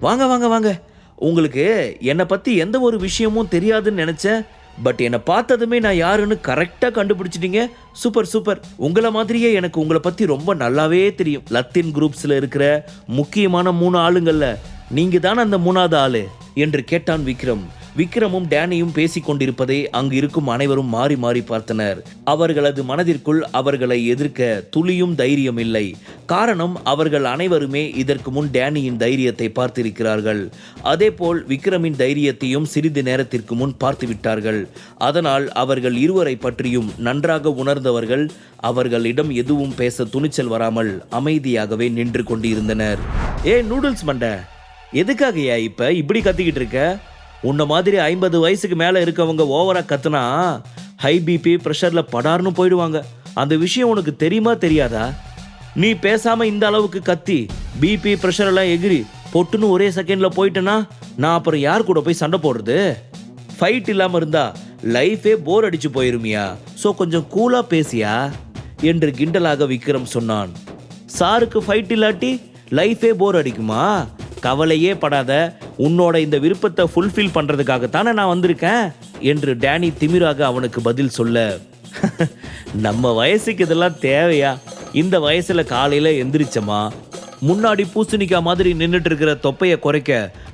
வாங்க வாங்க வாங்க. உங்களுக்கு என்னை பற்றி எந்த ஒரு விஷயமும் தெரியாதுன்னு நினச்சேன். பட் என்னை பார்த்ததுமே நான் யாருன்னு கரெக்டாக கண்டுபிடிச்சிட்டீங்க. Super super. உங்களை மாதிரியே எனக்கு உங்களை பற்றி ரொம்ப நல்லாவே தெரியும். லத்தின் குரூப்ஸில் இருக்கிற முக்கியமான மூணு ஆளுங்களில் நீங்கள் தானே அந்த மூணாவது ஆளு? என்று கேட்டான் விக்ரம். விக்ரமும் டேனியும் பேசிக் கொண்டிருப்பதை அங்கு இருக்கும் அனைவரும் மாறி மாறி பார்த்தனர். அவர்களது மனதிற்குள் அவர்களை எதிர்க்க துளியும் தைரியம் இல்லை. காரணம் அவர்கள் அனைவருமே இதற்கு முன் டேனியின் தைரியத்தை பார்த்திருக்கிறார்கள். அதேபோல் விக்ரமின் தைரியத்தையும் சிறிது நேரத்திற்கு முன் பார்த்துவிட்டார்கள். அதனால் அவர்கள் இருவரை பற்றியும் நன்றாக உணர்ந்தவர்கள் அவர்களிடம் எதுவும் பேச துணிச்சல் வராமல் அமைதியாகவே நின்று கொண்டிருந்தனர். ஏ நூடுல்ஸ் மண்ட எதுக்காகயா இப்ப? இப்படி கத்திக்கிட்டு இருக்க? உன்னை மாதிரி ஐம்பது வயசுக்கு மேலே இருக்கவங்க ஓவராக கத்துனா ஹை பிபி ப்ரெஷரில் படார்னு போயிடுவாங்க. அந்த விஷயம் உனக்கு தெரியுமா தெரியாதா? நீ பேசாமல் இந்த அளவுக்கு கத்தி பிபி ப்ரெஷரெல்லாம் எகிரி பொட்டுன்னு ஒரே செகண்டில் போயிட்டேன்னா நான் அப்புறம் யார் கூட போய் சண்டை போடுறது? ஃபைட் இல்லாமல் இருந்தா லைஃபே போர் அடிச்சு போயிருமியா? ஸோ கொஞ்சம் கூலாக பேசியா? என்று கிண்டலாக விக்ரம் சொன்னான். சாருக்கு ஃபைட் இல்லாட்டி லைஃபே போர் அடிக்குமா? கவலையே படாத உன்னோட இந்த விருப்பத்தை ஃபுல்ஃபில் பண்ணுறதுக்காக தானே நான் வந்திருக்கேன் என்று டேனி திமிராக அவனுக்கு பதில் சொல்ல நம்ம வயசுக்கு இதெல்லாம் தேவையா? இந்த வயசில் காலையில் எந்திரிச்சோமா? முன்னாடி பூசணிக்காய் மாதிரி நின்றுட்டு இருக்கிற தொப்பையை குறைக்க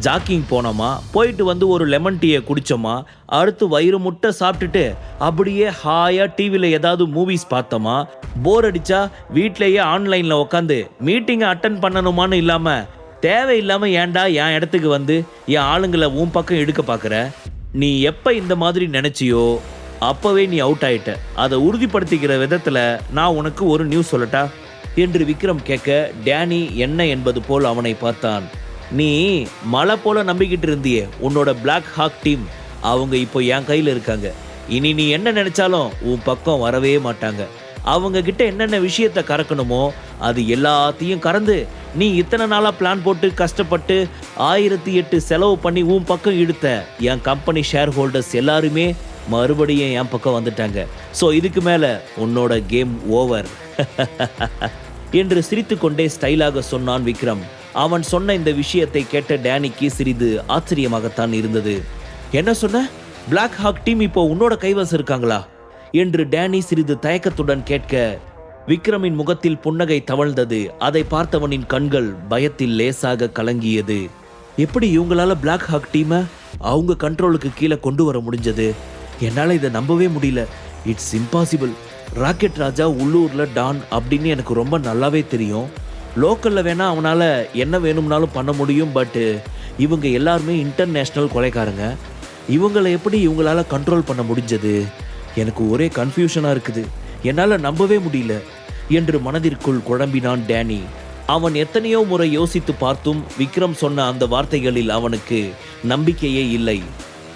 ஜாக்கிங் போனோமா? போயிட்டு வந்து ஒரு லெமன் டீயை குடித்தோமா அடுத்து வயிறு முட்டை சாப்பிட்டுட்டு அப்படியே ஹாயாக டிவியில் ஏதாவது மூவிஸ் பார்த்தோமா? போர் அடித்தா வீட்லயே ஆன்லைனில் உட்காந்து மீட்டிங்கை அட்டன் பண்ணணுமான்னு இல்லாமல் தேவையில்லாமல் ஏன்டா என் இடத்துக்கு வந்து என் ஆளுங்களை உன் பக்கம் எடுக்க பார்க்குற நீ எப்போ இந்த மாதிரி நினச்சியோ அப்போவே நீ அவுட் ஆயிட்ட. அதை உறுதிப்படுத்திக்கிற விதத்தில் நான் உனக்கு ஒரு நியூஸ் சொல்லட்டா? என்று விக்ரம் கேட்க டேனி என்ன என்பது போல் அவனை பார்த்தான். நீ மலை போல நம்பிக்கிட்டு இருந்தியே உன்னோட பிளாக் ஹாக் டீம் அவங்க இப்போ என் கையில் இருக்காங்க. இனி நீ என்ன நினைச்சாலும் உன் பக்கம் வரவே மாட்டாங்க. அவங்கக்கிட்ட என்னென்ன விஷயத்த கறக்கணுமோ அது எல்லாத்தையும் கறந்து நீ இத்தனை நாளாக பிளான் போட்டு கஷ்டப்பட்டு ஆயிரத்தி எட்டு செலவு பண்ணி உன் பக்கம் இழுத்த என் கம்பெனி ஷேர் ஹோல்டர்ஸ் எல்லாருமே மறுபடியும் என் பக்கம் வந்துட்டாங்க. ஸோ இதுக்கு மேலே உன்னோட கேம் ஓவர் என்று சிரித்துக்கொண்டே ஸ்டைலாக சொன்னான் விக்ரம். அவன் சொன்ன இந்த விஷயத்தை கேட்ட டேனிக்கு சிறிது ஆச்சரியமாகத்தான் இருந்தது. என்ன சொன்ன? பிளாக் ஹாக் டீம் இப்போ உன்னோட கைவசம் இருக்காங்களா? என்று டேனி சிறிது தயக்கத்துடன் கேட்க விக்ரமின் முகத்தில் புன்னகை தவழ்ந்தது. அதை பார்த்தவனின் கண்கள் பயத்தில் லேசாக கலங்கியது. எப்படி இவங்களால பிளாக் ஹாக் டீமை அவங்க கண்ட்ரோலுக்கு கீழே கொண்டு வர முடிஞ்சது? என்னால் இதை நம்பவே முடியல. இட்ஸ் இம்பாசிபிள் ராக்கெட் ராஜா உள்ளூரில் டான் அப்படின்னு எனக்கு ரொம்ப நல்லாவே தெரியும். லோக்கலில் வேணால் அவனால் என்ன வேணும்னாலும் பண்ண முடியும் பட்டு இவங்க எல்லாருமே இன்டர்நேஷ்னல் கொலைக்காரங்க. இவங்களை எப்படி இவங்களால கண்ட்ரோல் பண்ண முடிஞ்சது? எனக்கு ஒரே கன்ஃபியூஷனாக இருக்குது. என்னால் நம்பவே முடியல. என்று மனதிற்குள் குழம்பினான் டேனி. அவன் எத்தனையோ முறை யோசித்து பார்த்தும் விக்ரம் சொன்ன அந்த வார்த்தைகளில் அவனுக்கு நம்பிக்கையே இல்லை.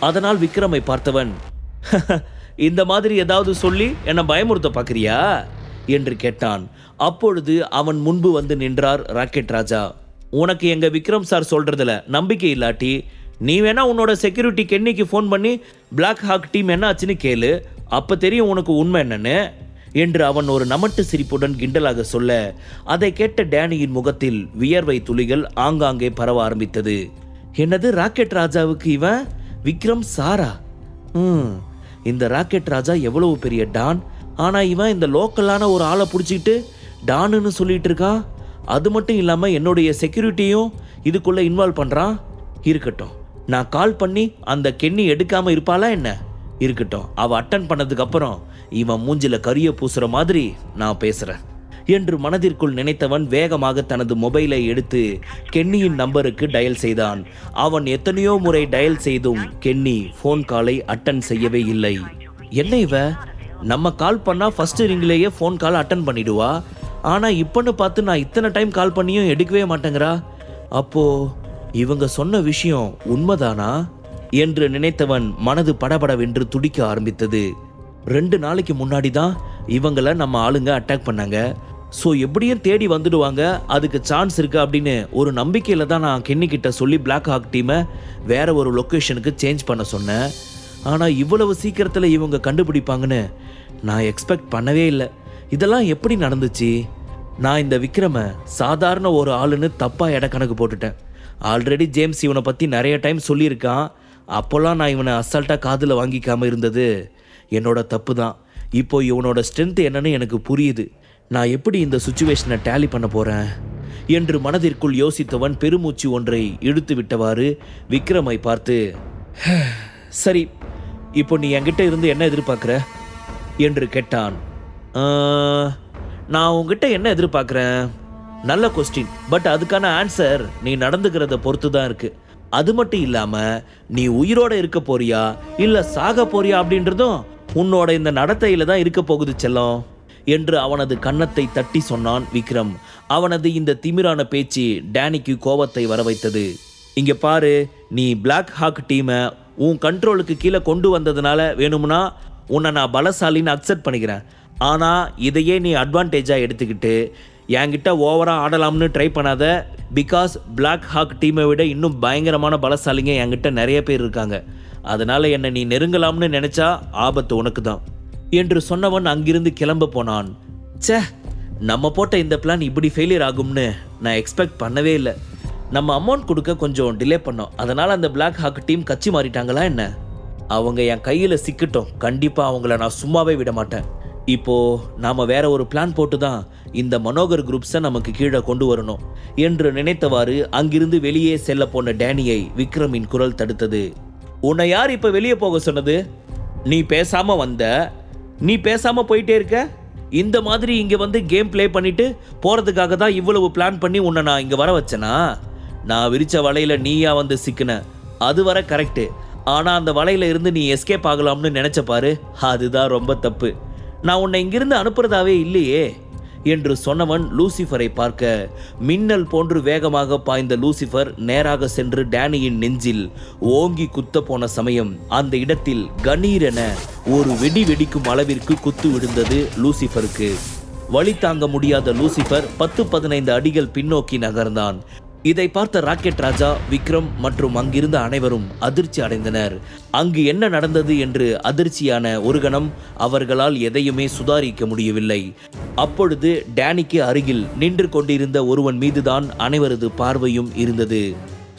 அதனால் விக்ரமை பார்த்தவன் இந்த மாதிரி ஏதாவது சொல்லி என்னை பயமுறுத்த பார்க்குறியா? என்று கேட்டான். அப்பொழுது அவன் முன்பு வந்து நின்றார் ராக்கெட் ராஜா. உனக்கு எங்க விக்ரம் சார் சொல்றதுல நம்பிக்கை இல்லாட்டி நீ வேணா உன்னோட செக்யூரிட்டி கென்னிக்கு ஃபோன் பண்ணி பிளாக் ஹாக் டீம் என்ன ஆச்சுன்னு கேளு. அப்ப தெரியும் உனக்கு உண்மை என்னன்னு? என்று அவன் ஒரு நமட்டு சிரிப்புடன் கிண்டலாக சொல்ல அதை கேட்ட டேனியின் முகத்தில் வியர்வை துளிகள் ஆங்காங்கே பரவ ஆரம்பித்தது. என்னது ராக்கெட் ராஜாவுக்கு இவன்? விக்ரம் சாரா? ம் இந்த ராக்கெட் ராஜா எவ்வளவு பெரிய டான்? ஆனா இவன் இந்த லோக்கலான ஒரு ஆளை பிடிச்சிக்கிட்டு டானுன்னு சொல்லிட்டு இருக்கான் அது மட்டும் இல்லாம என்னுடைய செக்யூரிட்டியும் இதுக்குள்ள இன்வால்வ் பண்றான்? இருக்கட்டும் நான் கால் பண்ணி அந்த கென்னி எடுக்காம இருப்பாளா என்ன? இருக்கட்டும். அவள் அட்டன் பண்ணதுக்கப்புறம் இவன் மூஞ்சில கரிய பூசுற மாதிரி நான் பேசுகிறேன் என்று மனதிற்குள் நினைத்தவன் வேகமாக தனது மொபைலை எடுத்து கென்னியின் நம்பருக்கு டயல் செய்தான். அவன் எத்தனையோ முறை டயல் செய்தும் கென்னி ஃபோன் காலை அட்டன் செய்யவே இல்லை. என்ன இவ? நம்ம கால் பண்ணா ஃபர்ஸ்ட் ரிங்லேயே ஃபோன் கால் அட்டன் பண்ணிடுவா? ஆனா இப்பன்னு பார்த்து நான் இத்தனை டைம் கால் பண்ணியும் எடுக்கவே மாட்டேங்கிறா? அப்போ இவங்க சொன்ன விஷயம் உண்மைதானா? என்று நினைத்தவன் மனது படபடவென்று துடிக்க ஆரம்பித்தது. ரெண்டு நாளைக்கு முன்னாடி தான் இவங்கள நம்ம ஆளுங்க அட்டாக் பண்ணாங்க. ஸோ எப்படியும் தேடி வந்துடுவாங்க. அதுக்கு சான்ஸ் இருக்கு அப்படின்னு ஒரு நம்பிக்கையில தான் நான் கென்னிக்கிட்ட சொல்லி பிளாக் ஹாக் டீமை வேற ஒரு லொக்கேஷனுக்கு சேஞ்ச் பண்ண சொன்னேன். ஆனால் இவ்வளவு சீக்கிரத்தில் இவங்க கண்டுபிடிப்பாங்கன்னு நான் எக்ஸ்பெக்ட் பண்ணவே இல்லை. இதெல்லாம் எப்படி நடந்துச்சு? நான் இந்த விக்ரம சாதாரண ஒரு ஆளுன்னு தப்பாக இட கணக்கு போட்டுட்டேன். ஆல்ரெடி ஜேம்ஸ் இவனை பற்றி நிறைய டைம் சொல்லியிருக்கான். அப்போல்லாம் நான் இவனை அசால்ட்டாக காதில் வாங்கிக்காமல் இருந்தது. என்னோட தப்பு தான் இப்போ இவனோட ஸ்ட்ரென்த் என்னன்னு எனக்கு புரியுது. நான் எப்படி இந்த சுச்சுவேஷனை டேலி பண்ண போகிறேன் என்று மனதிற்குள் யோசித்தவன் பெருமூச்சு ஒன்றை இழுத்து விட்டவாறு விக்ரமை பார்த்து சரி இப்போ நீ என்கிட்ட இருந்து என்ன எதிர்பார்க்குற? என்று கேட்டான். நான் உங்ககிட்ட என்ன எதிர்பார்க்குறேன்? நல்ல கொஸ்டின் பட் அதுக்கான ஆன்சர் நீ நடந்துக்கிறத பொறுத்து தான் இருக்குது அது மட்டும் இல்லாம நீ உயிரோட இருக்க போறியா? இல்ல சாக போறியா அப்படின்றதும் உன்னோட இந்த நடத்தையில தான் இருக்க போகுது செல்லம் என்று அவனது கன்னத்தை தட்டி சொன்னான் விக்ரம். அவனது இந்த திமிரான பேச்சு டேனிக்கு கோபத்தை வர வைத்தது இங்க பாரு நீ பிளாக் ஹாக் டீமை உன் கண்ட்ரோலுக்கு கீழே கொண்டு வந்ததுனால வேணும்னா உன்னை நான் பலசாலின்னு அக்செப்ட் பண்ணிக்கிறேன். ஆனால் இதையே நீ அட்வான்டேஜாக எடுத்துக்கிட்டு என்கிட்ட ஓவராக ஆடலாம்னு ட்ரை பண்ணாத பிகாஸ் பிளாக் ஹாக் டீமை விட இன்னும் பயங்கரமான பலசாலிங்க என்கிட்ட நிறைய பேர் இருக்காங்க. அதனால் என்னை நீ நெருங்கலாம்னு நினச்சா ஆபத்து உனக்கு தான் என்று சொன்னவன் அங்கிருந்து கிளம்ப போனான். ச்சே நம்ம போட்ட இந்த பிளான் இப்படி ஃபெயிலியர் ஆகும்னு நான் எக்ஸ்பெக்ட் பண்ணவே இல்லை. நம்ம அமௌண்ட் கொடுக்க கொஞ்சம் டிலே பண்ணோம். அதனால் அந்த பிளாக் ஹாக் டீம் கட்சி மாறிட்டாங்களா என்ன? அவங்க என் கையில் சிக்கட்டும். கண்டிப்பாக அவங்கள நான் சும்மாவே விட மாட்டேன். இப்போ நாம வேற ஒரு பிளான் போட்டு தான் இந்த மனோகர் குரூப்ஸை நமக்கு கீழே கொண்டு வரணும் என்று நினைத்தவாறு அங்கிருந்து வெளியே செல்ல போன டேனியை விக்ரமின் குரல் தடுத்தது. உன்னை யார் இப்போ வெளியே போக சொன்னது? நீ பேசாம வந்த. நீ பேசாம போயிட்டே இருக்க. இந்த மாதிரி இங்க வந்து கேம் ப்ளே பண்ணிட்டு போறதுக்காக தான் இவ்வளவு பிளான் பண்ணி உன்னை நான் இங்க வர வச்சேனா? நான் விரிச்ச வலையில நீயா வந்து சிக்கின. அது வர கரெக்டு ஆனா அந்த வலையில இருந்து நீ எஸ்கேப் ஆகலாம்னு நினைச்ச பாரு. அதுதான் ரொம்ப தப்பு. நான் உன்னை இங்கிருந்து அனுப்புறதாவே இல்லையே என்று சொன்னவன் லூசிஃபரை பார்க்க மின்னல் போன்று வேகமாக பாய்ந்த லூசிஃபர் நேராக சென்று டேனியின் நெஞ்சில் ஓங்கி குத்த போன சமயம் அந்த இடத்தில் கணீரென ஒரு வெடி வெடிக்கும் அளவிற்கு குத்து விழுந்தது லூசிஃபருக்கு. வழி தாங்க முடியாத லூசிஃபர் பத்து பதினைந்து அடிகள் பின்னோக்கி நகர்ந்தான். இதை பார்த்த ராக்கெட் ராஜா விக்ரம் மற்றும் அங்கிருந்த அனைவரும் அதிர்ச்சி அடைந்தனர். அங்கு என்ன நடந்தது என்று அதிர்ச்சியான ஒரு கணம் அவர்களால் எதையுமே சுதாரிக்க முடியவில்லை. அப்பொழுது டேனிக்கு அருகில் நின்று கொண்டிருந்த ஒருவன் மீதுதான் அனைவரது பார்வையும் இருந்தது.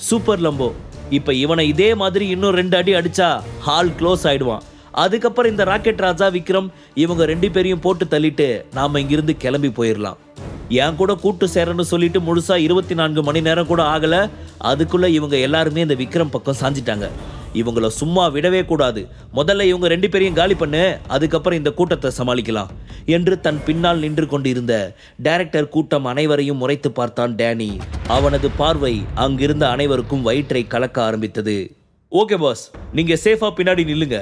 சூப்பர் லம்போ இப்ப இவனை இதே மாதிரி இன்னும் ரெண்டு அடி அடிச்சா ஹால் க்ளோஸ் ஆயிடுவான். அதுக்கப்புறம் இந்த ராக்கெட் ராஜா விக்ரம் இவங்க ரெண்டு பேரையும் போட்டு தள்ளிட்டு நாம இங்கிருந்து கிளம்பி போயிடலாம் என் கூட கூட்டு சேரன்னு சொல்லிட்டு முழுசா இருபத்தி நான்கு மணி நேரம் கூட ஆகல. அதுக்குள்ள இவங்க எல்லாருமே இந்த விக்ரம் பக்கம் சாஞ்சிட்டாங்க. இவங்கள சும்மா விடவே கூடாது. முதல்ல இவங்க ரெண்டு பேரையும் காலி பண்ணு. அதுக்கப்புறம் இந்த கூட்டத்தை சமாளிக்கலாம். என்று தன் பின்னால் நின்று கொண்டிருந்த டைரக்டர் கூட்டம் அனைவரையும் முறைத்து பார்த்தான் டேனி. அவனது பார்வை அங்கிருந்த அனைவருக்கும் வயிற்றை கலக்க ஆரம்பித்தது. ஓகே பாஸ் நீங்க சேஃபா பின்னாடி நில்லுங்க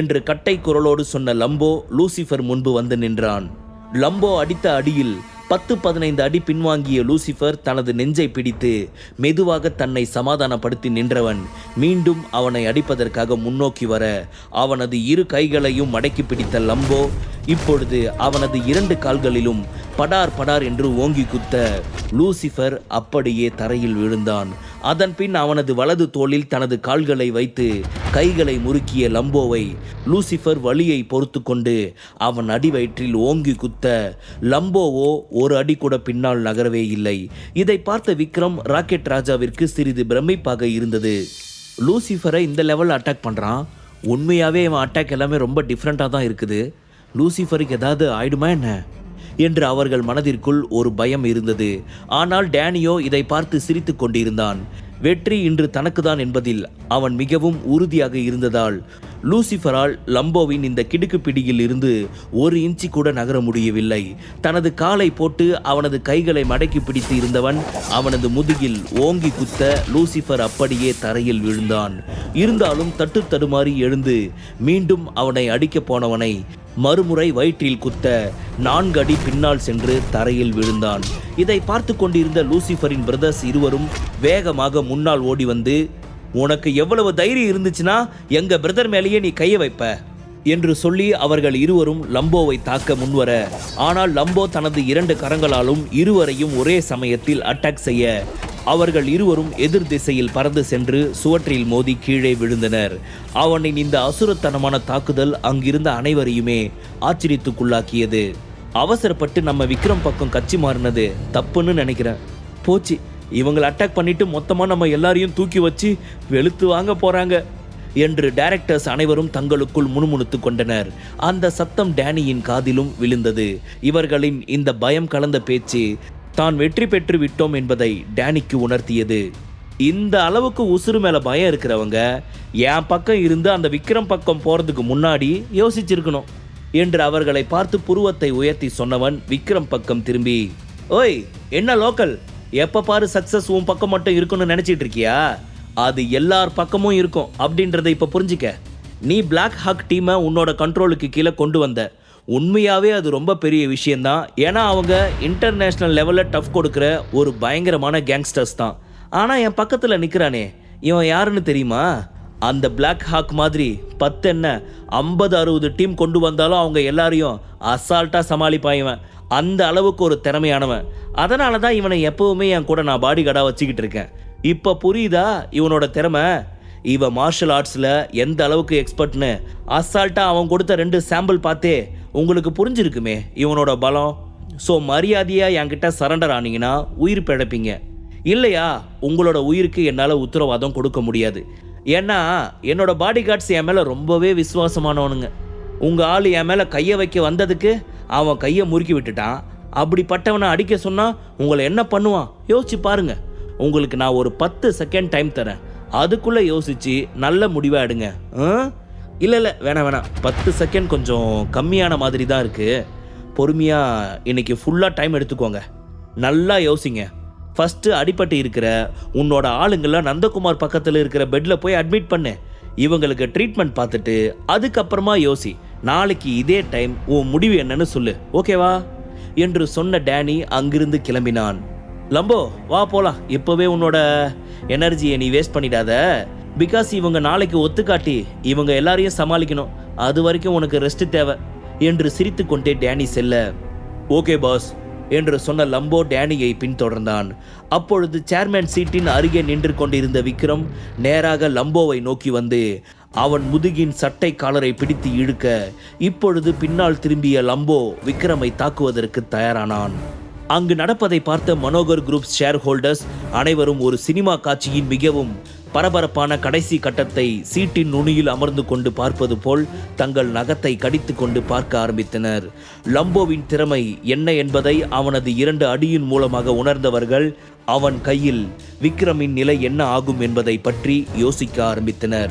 என்று கட்டை குரலோடு சொன்ன லம்போ லூசிஃபர் முன்பு வந்து நின்றான். லம்போ அடித்த அடியில் பத்து பதினைந்து அடி பின்வாங்கிய லூசிஃபர் தனது நெஞ்சை பிடித்து மெதுவாக தன்னை சமாதானப்படுத்தி நின்றவன் மீண்டும் அவனை அடிப்பதற்காக முன்னோக்கி வர அவனது இரு கைகளையும் மடக்கி பிடித்த லம்போ இப்பொழுது அவனது இரண்டு கால்களிலும் படார் படார் என்று ஓங்கி குத்த லூசிஃபர் அப்படியே தரையில் விழுந்தான். அதன் பின் அவனது வலது தோளில் தனது கால்களை வைத்து கைகளை முறுக்கிய லம்போவை லூசிஃபர் வலியை பொறுத்து கொண்டு அவன் அடி வயிற்றில் ஓங்கி குத்த லம்போவோ ஒரு அடி கூட பின்னால் நகரவே இல்லை. இதை பார்த்த விக்ரம் ராக்கெட் ராஜாவிற்கு சிறிது பிரமிப்பாக இருந்தது. லூசிஃபரை இந்த லெவலில் அட்டாக் பண்ணுறான் உண்மையாகவே இவன் அட்டாக் எல்லாமே ரொம்ப டிஃப்ரெண்ட்டாக தான் இருக்குது. லூசிஃபருக்கு ஏதாவது ஆயிடுமா என்ன? என்று அவர்கள் மனதிற்குள் ஒரு பயம் இருந்தது. ஆனால் டேனியோ இதை பார்த்து சிரித்துக் கொண்டிருந்தான். வெற்றி இன்று தனக்குதான் என்பதில் அவன் மிகவும் உறுதியாக இருந்ததால் லூசிஃபரால் லம்போவின் இந்த கிடுக்கு பிடியில் இருந்து ஒரு இன்ச்சி கூட நகர முடியவில்லை. தனது காலை போட்டு அவனது கைகளை மடக்கி பிடித்து இருந்தவன் அவனது முதுகில் ஓங்கி குத்த லூசிஃபர் அப்படியே தரையில் விழுந்தான். இருந்தாலும் தட்டு தடுமாறி எழுந்து மீண்டும் அவனை அடிக்கப் போனவனை மறுமுறை வயிற்றில் குத்த நான்கு அடி பின்னால் சென்று தரையில் விழுந்தான். இதை பார்த்து கொண்டிருந்த லூசிஃபரின் பிரதர்ஸ் இருவரும் வேகமாக முன்னால் ஓடி வந்து உனக்கு எவ்வளவு தைரியம் இருந்துச்சுன்னா எங்க பிரதர் மேலேயே நீ கையை வைப்ப என்று சொல்லி அவர்கள் இருவரும் லம்போவை தாக்க முன்வர ஆனால் லம்போ தனது இரண்டு கரங்களாலும் இருவரையும் ஒரே சமயத்தில் அட்டாக் செய்ய அவர்கள் இருவரும் எதிர் திசையில் பறந்து சென்று சுவற்றில் மோதி கீழே விழுந்தனர். அவனின் இந்த அசுரத்தனமான தாக்குதல் அங்கிருந்த அனைவரையுமே ஆச்சரியத்துக்குள்ளாக்கியது. அவசரப்பட்டு நம்ம விக்ரம் பக்கம் கட்சி மாறினது தப்புன்னு நினைக்கிறேன். போச்சு. இவங்களை அட்டாக் பண்ணிட்டு மொத்தமாக நம்ம எல்லாரையும் தூக்கி வச்சு வெளுத்து வாங்க போகிறாங்க என்று டைரக்டர்ஸ் அனைவரும் தங்களுக்குள் முணுமுணுத்து கொண்டனர். அந்த சத்தம் டேனியின் காதிலும் விழுந்தது. இவர்களின் இந்த பயம் கலந்த பேச்சு தான் வெற்றி பெற்று விட்டோம் என்பதை டேனிக்கு உணர்த்தியது. இந்த அளவுக்கு உசுறு மேலே பயம் இருக்கிறவங்க என் பக்கம் இருந்து அந்த விக்ரம் பக்கம் போகிறதுக்கு முன்னாடி யோசிச்சிருக்கணும் என்று அவர்களை பார்த்து புருவத்தை உயர்த்தி சொன்னவன் விக்ரம் பக்கம் திரும்பி ஓய் என்ன லோக்கல்? எப்போ பாரு சக்ஸஸ் உன் பக்கம் மட்டும் இருக்குன்னு நினச்சிட்டு இருக்கியா? அது எல்லார் பக்கமும் இருக்கும். அப்படின்றத இப்போ புரிஞ்சுக்க. நீ பிளாக் ஹாக் டீமை உன்னோட கண்ட்ரோலுக்கு கீழே கொண்டு வந்த. உண்மையாகவே அது ரொம்ப பெரிய விஷயம்தான். ஏன்னா அவங்க இன்டர்நேஷ்னல் லெவலில் டஃப் கொடுக்குற ஒரு பயங்கரமான கேங்ஸ்டர்ஸ் தான். ஆனால் என் பக்கத்தில் நிற்கிறானே இவன் யாருன்னு தெரியுமா? அந்த பிளாக் ஹாக் மாதிரி பத்து என்ன ஐம்பது அறுபது டீம் கொண்டு வந்தாலும் அவங்க எல்லாரையும் அசால்ட்டாக சமாளிப்பான் இவன். அந்த அளவுக்கு ஒரு திறமையானவன். அதனால தான் இவனை எப்பவுமே என் கூட நான் பாடி கார்டாக வச்சுக்கிட்டு இருக்கேன். இப்போ புரியுதா இவனோட திறமை? இவன் மார்ஷல் ஆர்ட்ஸில் எந்த அளவுக்கு எக்ஸ்பர்ட்னு அசால்ட்டாக அவன் கொடுத்த ரெண்டு சாம்பிள் பார்த்தே உங்களுக்கு புரிஞ்சிருக்குமே இவனோட பலம்? ஸோ மரியாதையாக என்கிட்ட சரண்டர் ஆனீங்கன்னா உயிர் பிழைப்பீங்க. இல்லையா? உங்களோட உயிருக்கு என்னால் உத்தரவாதம் கொடுக்க முடியாது. ஏன்னா என்னோட பாடி கார்ட்ஸ் என் மேலே ரொம்பவே விசுவாசமானவனுங்க. உங்கள் ஆள் என் மேலே கையை வைக்க வந்ததுக்கு அவன் கையை முறுக்கி விட்டுட்டான். அப்படிப்பட்டவனை அடிக்க சொன்னால் உங்களை என்ன பண்ணுவான்? யோசிச்சு பாருங்க. உங்களுக்கு நான் ஒரு பத்து செகண்ட் டைம் தரேன். அதுக்குள்ளே யோசிச்சு நல்ல முடிவாக எடுங்க. இல்லை இல்லை வேணாம் வேணாம். பத்து செகண்ட் கொஞ்சம் கம்மியான மாதிரி தான் இருக்குது பொறுமையாக இன்றைக்கி ஃபுல்லாக டைம் எடுத்துக்கோங்க. நல்லா யோசிங்க. ஃபஸ்ட்டு அடிபட்டு இருக்கிற உன்னோட ஆளுங்கெல்லாம் நந்தகுமார் பக்கத்தில் இருக்கிற பெட்டில் போய் அட்மிட் பண்ணு. இவங்களுக்கு ட்ரீட்மெண்ட் பார்த்துட்டு அதுக்கப்புறமா யோசி. நாளைக்கு இதே டைம் உன் முடிவு என்னன்னு சொல்லு. ஓகேவா என்று சொன்ன டேனி அங்கிருந்து கிளம்பினான். லம்போ வா போலாம். இப்போவே உன்னோட எனர்ஜியை நீ வேஸ்ட் பண்ணிடாத. பிகாஸ் இவங்க நாளைக்கு ஒத்துக்காட்டி இவங்க எல்லாரையும் சமாளிக்கணும். அது வரைக்கும் உனக்கு ரெஸ்ட் தேவை. என்று சிரித்து கொண்டே டேனி செல்ல. ஓகே பாஸ் என்று சொன்ன லம்போ டேனியை பின்தொடர்ந்தான். அப்பொழுது சேர்மேன் சீட்டின் அருகே நின்று கொண்டிருந்த விக்ரம் நேராக லம்போவை நோக்கி வந்து அவன் முதுகின் சட்டை காலரை பிடித்து இழுக்க இப்பொழுது பின்னால் திரும்பிய லம்போ விக்ரமை தாக்குவதற்கு தயாரானான். அங்கு நடப்பதை பார்த்த மனோகர் குரூப் ஷேர் ஹோல்டர்ஸ் அனைவரும் ஒரு சினிமா காட்சியின் மிகவும் பரபரப்பான கடைசி கட்டத்தை சீட்டின் நுனியில் அமர்ந்து கொண்டு பார்ப்பது போல் தங்கள் நகத்தை கடித்து கொண்டு பார்க்க ஆரம்பித்தனர். லம்போவின் திறமை என்ன என்பதை அவனது இரண்டு அடியின் மூலமாக உணர்ந்தவர்கள் அவன் கையில் விக்ரமின் நிலை என்ன ஆகும் என்பதை பற்றி யோசிக்க ஆரம்பித்தனர்.